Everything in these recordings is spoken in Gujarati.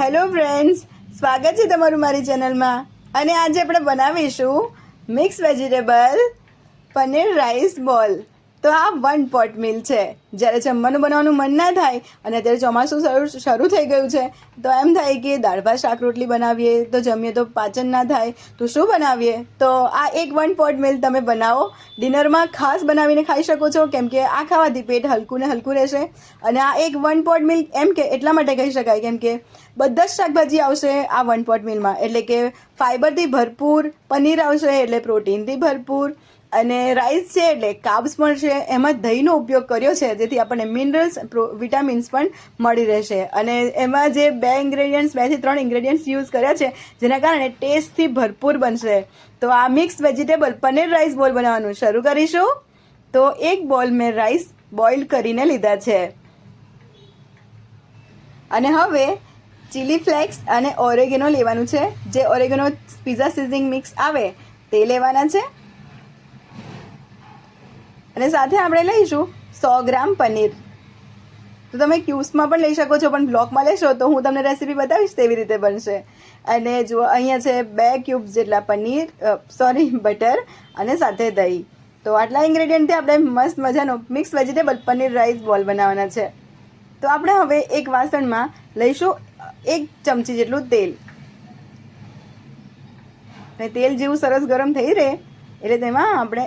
હેલો ફ્રેન્ડ્સ, સ્વાગત છે તમારું મારી ચેનલમાં. અને આજે આપણે બનાવીશું મિક્સ વેજીટેબલ પનીર રાઈસ બોલ. તો આ વન પોટ મિલ છે. જ્યારે જમવાનું બનાવવાનું મન ના થાય અને અત્યારે ચોમાસું શરૂ શરૂ થઈ ગયું છે, તો એમ થાય કે દાળ ભાત, શાક, રોટલી બનાવીએ, તો જમીએ તો પાચન ના થાય, તો શું બનાવીએ? તો આ એક વન પોટ મિલ તમે બનાવો. ડિનરમાં ખાસ બનાવીને ખાઈ શકો છો, કેમ કે આ ખાવાથી પેટ હલકું ને હલકું રહેશે. અને આ એક વન પોટ મિલ એમ કે એટલા માટે કહી શકાય, કેમ કે બધા જ શાકભાજી આવશે આ વન પોટ મિલમાં. એટલે કે ફાઈબરથી ભરપૂર પનીર આવશે, એટલે પ્રોટીનથી ભરપૂર. અને રાઈસ છે એટલે કાર્બ્સ પણ છે. એમાં દહીંનો ઉપયોગ કર્યો છે. જેથી આપણને મિનરલ્સ વિટામિન્સ પણ મળી રહેશે. અને એમાં જે બે ઇન્ગ્રેડિયન્ટ્સ બેથી ત્રણ ઇન્ગ્રેડિયન્ટ્સ યુઝ કર્યા છે, જેના કારણે ટેસ્ટથી ભરપૂર બનશે. તો આ મિક્સ વેજીટેબલ પનીર રાઈસ બોલ બનાવવાનું શરૂ કરીશું. તો એક બોલ મેં રાઈસ બોઇલ કરીને લીધા છે. અને હવે ચીલી ફ્લેક્સ અને ઓરેગેનો લેવાનું છે. જે ઓરેગેનો પિઝા સિઝનિંગ મિક્સ આવે, તે લેવાના છે. અને સાથે આપણે લઈશું સો ગ્રામ પનીર. તો તમે ક્યુસમાં પણ લઈ શકો છો, પણ બ્લોકમાં લેશો તો હું તમને રેસીપી બતાવીશ તેવી રીતે બનશે. અને જો અહીંયા છે બે ક્યુબ જેટલા પનીર સોરી બટર અને સાથે દહીં. તો આટલા ઇન્ગ્રેડિયન્ટથી આપણે મસ્ત મજાનો મિક્સ વેજીટેબલ પનીર રાઈસ બોલ બનાવવાના છે. તો આપણે હવે એક વાસણમાં લઈશું એક ચમચી જેટલું તેલ. અને તેલ જેવું સરસ ગરમ થઈ રહે, એટલે તેમાં આપણે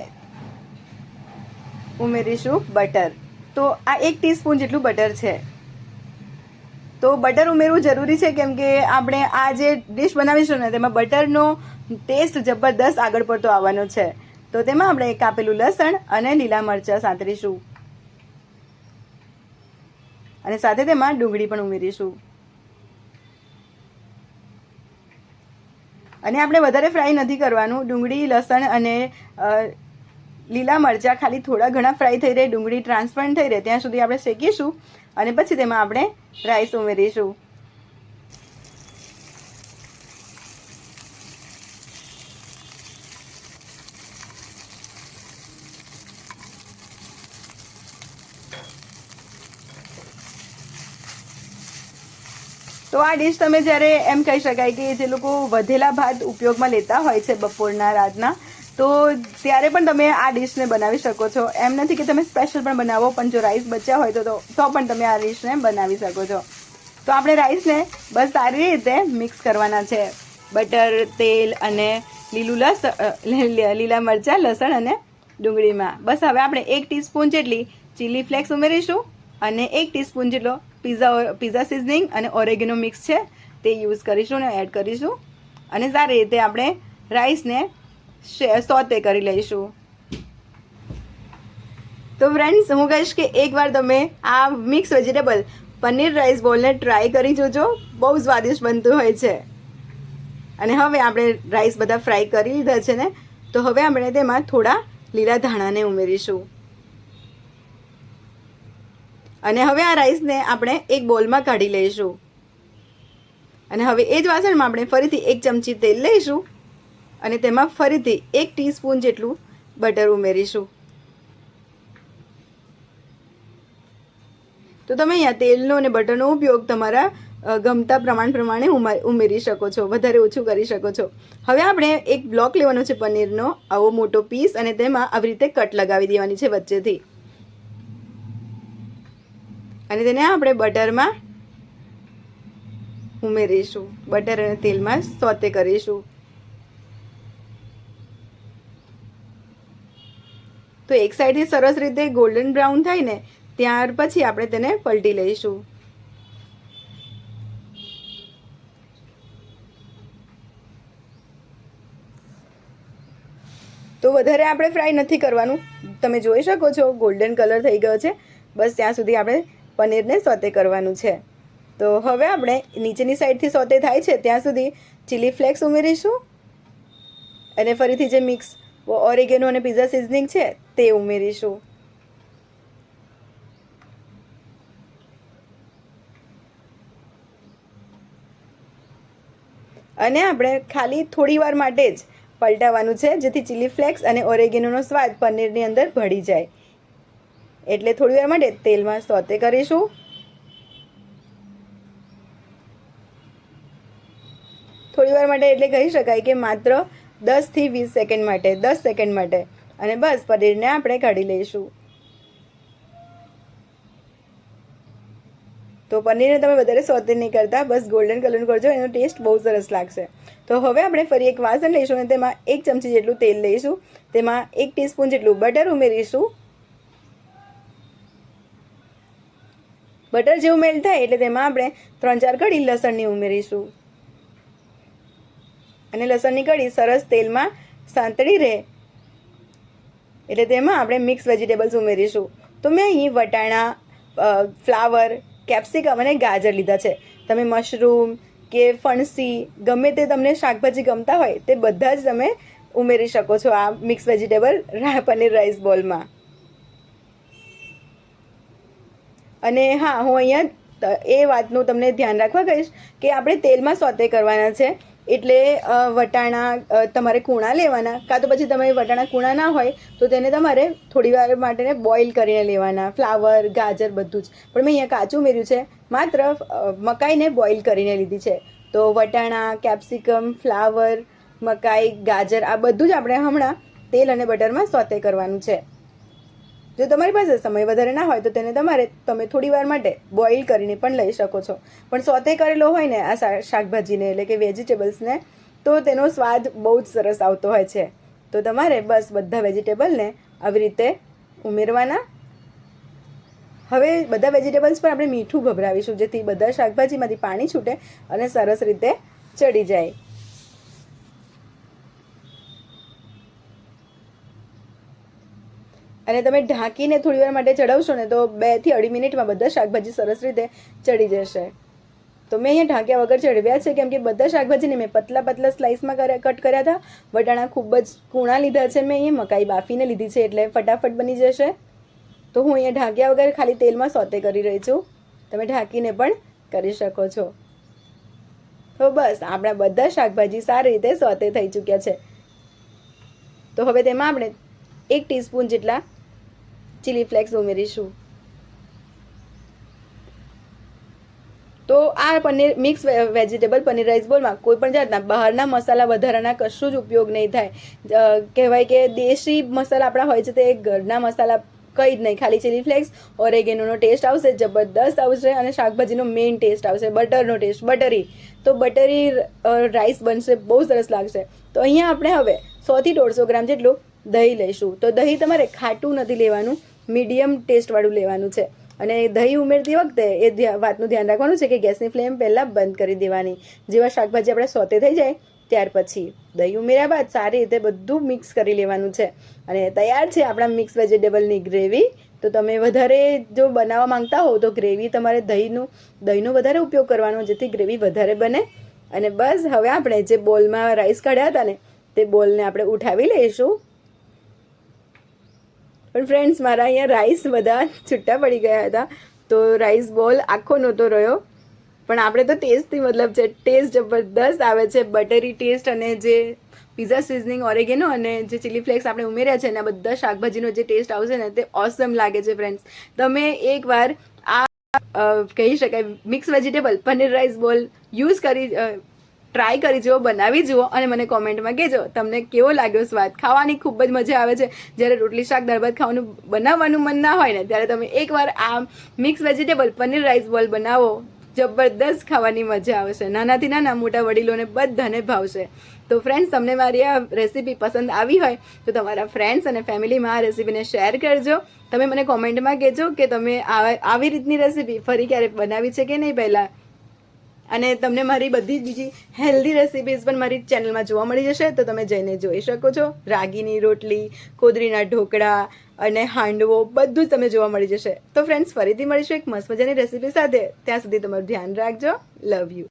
ઉમેરીશું બટર. તો આ એક ટીસ્પૂન જેટલું બટર છે. તો બટર ઉમેરવું જરૂરી છે કેમ કે આપણે આ જે ડિશ બનાવીશું ને તેમાં બટરનો ટેસ્ટ જબરદસ્ત આગળ પડતો આવવાનો છે. તો તેમાં આપણે કાપેલું લસણ અને લીલા મરચાં સાંતરીશું. અને સાથે તેમાં ડુંગળી પણ ઉમેરીશું. અને આપણે વધારે ફ્રાય નથી કરવાનું. ડુંગળી, લસણ અને લીલા મરચાં ખાલી થોડા ઘણા ફ્રાય થઈ રહે, ડુંગળી ટ્રાન્સપરન્ટ થઈ રહે, ત્યાં સુધી આપણે શેકીશું અને પછી તેમાં આપણે રાઈસ ઉમેરીશું. તો આ ડીશ તમે જ્યારે એમ કહી શકાય કે જે લોકો વધેલા ભાત ઉપયોગમાં લેતા હોય છે બપોરના રાતના તો ત્યારે પણ તમે આ ડીશને બનાવી શકો છો. એમ નથી કે તમે સ્પેશિયલ પણ બનાવો, પણ જો રાઈસ બચ્યા હોય તો તો પણ તમે આ ડિશને બનાવી શકો છો. તો આપણે રાઈસને બસ સારી રીતે મિક્સ કરવાના છે. બટર, તેલ અને લીલું લસણ લીલા મરચાં, લસણ અને ડુંગળીમાં. બસ હવે આપણે એક ટીસ્પૂન જેટલી ચીલી ફ્લેક્સ ઉમેરીશું અને એક ટીસ્પૂન જેટલો પીઝા પીઝા સિઝનિંગ અને ઓરેગેનો મિક્સ છે તે યુઝ કરીશું અને એડ કરીશું. અને સારી રીતે આપણે રાઈસને સોતે કરી લઈશું. તો ફ્રેન્ડ્સ હું કહીશ કે એકવાર તમે આ મિક્સ વેજીટેબલ પનીર રાઈસ બોલને ટ્રાય કરી જોજો. બહુ સ્વાદિષ્ટ બનતું હોય છે. અને હવે આપણે રાઈસ બધા ફ્રાય કરી લીધા છે ને, તો હવે આપણે તેમાં થોડા લીલા ધાણાને ઉમેરીશું. અને હવે આ રાઈસને આપણે એક બોલમાં કાઢી લઈશું. અને હવે એ જ વાસણમાં આપણે ફરીથી એક ચમચી તેલ લઈશું. અને તેમાં ફરીથી એક ટીસ્પૂન જેટલું બટર ઉમેરીશું. તો તમે અહીંયા તેલનો અને બટરનો ઉપયોગ તમારા ગમતા પ્રમાણ પ્રમાણે ઉમેરી શકો છો, વધારે ઓછું કરી શકો છો. હવે આપણે એક બ્લોક લેવાનો છે પનીરનો, આવો મોટો પીસ અને તેમાં આવી રીતે કટ લગાવી દેવાની છે વચ્ચેથી. અને તેને આપણે બટરમાં ઉમેરીશું, બટર અને તેલમાં સોતે કરીશું. તો એક સાઈડથી સરસ રીતે ગોલ્ડન બ્રાઉન થાય ને, ત્યાર પછી આપણે તેને પલટી લઈશું. તો વધારે આપણે ફ્રાય નથી કરવાનું. તમે જોઈ શકો છો ગોલ્ડન કલર થઈ ગયો છે. બસ ત્યાં સુધી આપણે પનીરને સોતે કરવાનું છે. તો હવે આપણે નીચેની સાઈડથી સોતે થાય છે, ત્યાં સુધી ચીલી ફ્લેક્સ ઉમેરીશું. અને ફરીથી જે મિક્સ ઓરેગેનો અને પીઝા સિઝનિંગ છે તે ઉમેરીશું અને આપણે ખાલી થોડી વાર માટે જ પલટાવવાનું છે, જેથી ચીલી ફ્લેક્સ અને ઓરેગેનોનો સ્વાદ પનીરની અંદર ભળી જાય. એટલે થોડી વાર માટે તેલમાં સોતે કરીશું. થોડી વાર માટે એટલે કહી શકાય કે માત્ર દસથી વીસ સેકન્ડ માટે, દસ સેકન્ડ માટે. અને બસ, પનીરને આપણે કાઢી લઈશું. તો પનીરને તમે વધારે સોતે નહીં કરતા, બસ ગોલ્ડન કલરનું કરજો, એનો ટેસ્ટ બહુ સરસ લાગશે. તો હવે આપણે ફરી એક વાસણ લઈશું અને તેમાં એક ચમચી જેટલું તેલ લઈશું. તેમાં એક ટીસ્પૂન જેટલું બટર ઉમેરીશું. બટર જેવું મેલ્ટ થાય એટલે તેમાં આપણે ત્રણ ચાર કડી લસણની ઉમેરીશું. અને લસણની કડી સરસ તેલમાં સાંતળી રહે. એટલે તેમાં આપણે મિક્સ વેજીટેબલ્સ ઉમેરીશું. તો મેં અહીં વટાણા ફ્લાવર, કેપ્સિકમ અને ગાજર લીધા છે. તમે મશરૂમ કે ફણસી, ગમે તે તમને શાકભાજી ગમતા હોય, તે બધા જ તમે ઉમેરી શકો છો આ મિક્સ વેજીટેબલ પનીર રાઈસ બોલમાં અને હા, હું અહીંયા એ વાતનું તમને ધ્યાન રાખવા કહીશ કે આપણે તેલમાં સોતે કરવાના છે. એટલે વટાણા તમારે કૂણા લેવાના. કાં તો પછી તમે વટાણા કૂણા ના હોય, તો તેને તમારે થોડી વાર માટેને બોઇલ કરીને લેવાના. ફ્લાવર, ગાજર બધું જ. પણ મેં અહીંયા કાચું મેર્યું છે. માત્ર મકાઈને બોઇલ કરીને લીધી છે. તો વટાણા, કેપ્સિકમ, ફ્લાવર, મકાઈ, ગાજર, આ બધું જ આપણે હમણાં તેલ અને બટરમાં સોતે કરવાનું છે. જો તમારી પાસે સમય વધારે ના હોય તો તેને તમારે તમે થોડી વાર માટે બોઇલ કરીને પણ લઈ શકો છો. પણ સોતે કરેલો હોય ને આ શાકભાજીને એટલે કે વેજીટેબલ્સને તો તેનો સ્વાદ બહુ જ સરસ આવતો હોય છે. તો તમારે બસ બધા વેજીટેબલને આવી રીતે ઉમેરવાના. હવે બધા વેજીટેબલ્સ પર આપણે મીઠું ભભરાવીશું, જેથી બધા શાકભાજીમાંથી પાણી છૂટે અને સરસ રીતે ચડી જાય. અને તમે ઢાંકીને થોડી વાર માટે ચડાવશો ને તો બેથી અઢી મિનિટમાં બધા શાકભાજી સરસ રીતે ચડી જશે. તો મેં અહીંયા ઢાંક્યા વગર ચડવ્યા છે, કેમ કે બધા શાકભાજીને મેં પતલા પતલા સ્લાઇસમાં કટ કર્યા હતા. વટાણા ખૂબ જ કૂણા લીધા છે, મેં અહીંયા મકાઈ બાફીને લીધી છે, એટલે ફટાફટ બની જશે. તો હું અહીંયા ઢાંક્યા વગર ખાલી તેલમાં સોતે કરી રહી છું. તમે ઢાંકીને પણ કરી શકો છો. તો બસ, આપણા બધા શાકભાજી સારી રીતે સોતે થઈ ચૂક્યા છે. તો હવે તેમાં આપણે એક ટીસ્પૂન જેટલા ચીલી ફ્લેક્સ ઉમેરીશું. તો આ paneer mix vegetable paneer rice બોલમાં કોઈ પણ જાતના, બહારના મસાલા વધારાના કશું જ ઉપયોગ નહીં થાય. કહેવાય કે દેશી મસાલા આપણા હોય છે તે ઘરના મસાલા કંઈ જ નહીં. ખાલી ચીલી ફ્લેક્સ ઓરેગેનોનો ટેસ્ટ આવશે, જબરદસ્ત આવશે અને શાકભાજીનો મેઇન ટેસ્ટ આવશે બટરનો ટેસ્ટ બટરી તો બટરી રાઈસ બનશે, બહુ સરસ લાગશે. તો અહીંયા આપણે હવે સોથી દોઢસો ગ્રામ જેટલું દહીં લઈશું. તો દહીં તમારે ખાટું નથી લેવાનું. મીડિયમ ટેસ્ટવાળું લેવાનું છે. અને દહીં ઉમેરતી વખતે એ વાતનું ધ્યાન રાખવાનું છે કે ગેસની ફ્લેમ પહેલાં બંધ કરી દેવાની. જેવા શાકભાજી આપણે સોતે થઈ જાય, ત્યાર પછી દહીં ઉમેર્યા બાદ સારી રીતે બધું મિક્સ કરી લેવાનું છે. અને તૈયાર છે આપણા મિક્સ વેજીટેબલની ગ્રેવી. તો તમે વધારે જો બનાવવા માંગતા હો, તો ગ્રેવી તમારે દહીંનું, દહીંનો વધારે ઉપયોગ કરવાનો, જેથી ગ્રેવી વધારે બને. અને બસ હવે આપણે જે બોલમાં રાઈસ કાઢ્યા હતા ને, તે બોલને આપણે ઉઠાવી લઈશું. પણ ફ્રેન્ડ્સ મારા અહીંયા રાઈસ બધા છૂટા પડી ગયા હતા. તો રાઈસ બોલ આખો નહોતો રહ્યો. પણ આપણે તો ટેસ્ટથી મતલબ છે ટેસ્ટ જબરદસ્ત આવે છે. બટરી ટેસ્ટ અને જે પીઝા સિઝનિંગ ઓરેગેનો અને જે ચીલી ફ્લેક્સ આપણે ઉમેર્યા છે, એના બધા શાકભાજીનો જે ટેસ્ટ આવશે ને, તે ઓસમ લાગે છે ફ્રેન્ડ્સ તમે એકવાર આ કહી શકાય mix vegetable paneer rice ball use કરી ટ્રાય કરી જુઓ, બનાવી જુઓ અને મને કોમેન્ટમાં કહેજો, તમને કેવો લાગ્યો સ્વાદ? ખાવાની ખૂબ જ મજા આવે છે. જ્યારે રોટલી, શાક દરબાર ખાવાનું બનાવવાનું મન ના હોય ને, ત્યારે તમે એકવાર આ મિક્સ વેજીટેબલ પનીર રાઈસ બોલ બનાવો. જબરદસ્ત ખાવાની મજા આવશે નાનાથી નાના, મોટા વડીલોને બધાને ભાવશે. તો ફ્રેન્ડ્સ તમને મારી આ રેસીપી પસંદ આવી હોય, તો તમારા ફ્રેન્ડ્સ અને ફેમિલીમાં આ રેસીપીને શેર કરજો. તમે મને કોમેન્ટમાં કહેજો કે તમે આવી રીતની રેસીપી ફરી ક્યારે બનાવી છે કે નહીં પહેલાં? અને તમને મારી બધી જ બીજી હેલ્ધી રેસિપીઝ પણ મારી ચેનલમાં જોવા મળી જશે, તો તમે જઈને જોઈ શકો છો. રાગીની રોટલી, કોદરીના ઢોકળા અને હાંડવો બધું જ તમે જોવા મળી જશે. તો ફ્રેન્ડ્સ ફરીથી મળીશું એક મસ્ત મજાની રેસીપી સાથે. ત્યાં સુધી તમારું ધ્યાન રાખજો. Love you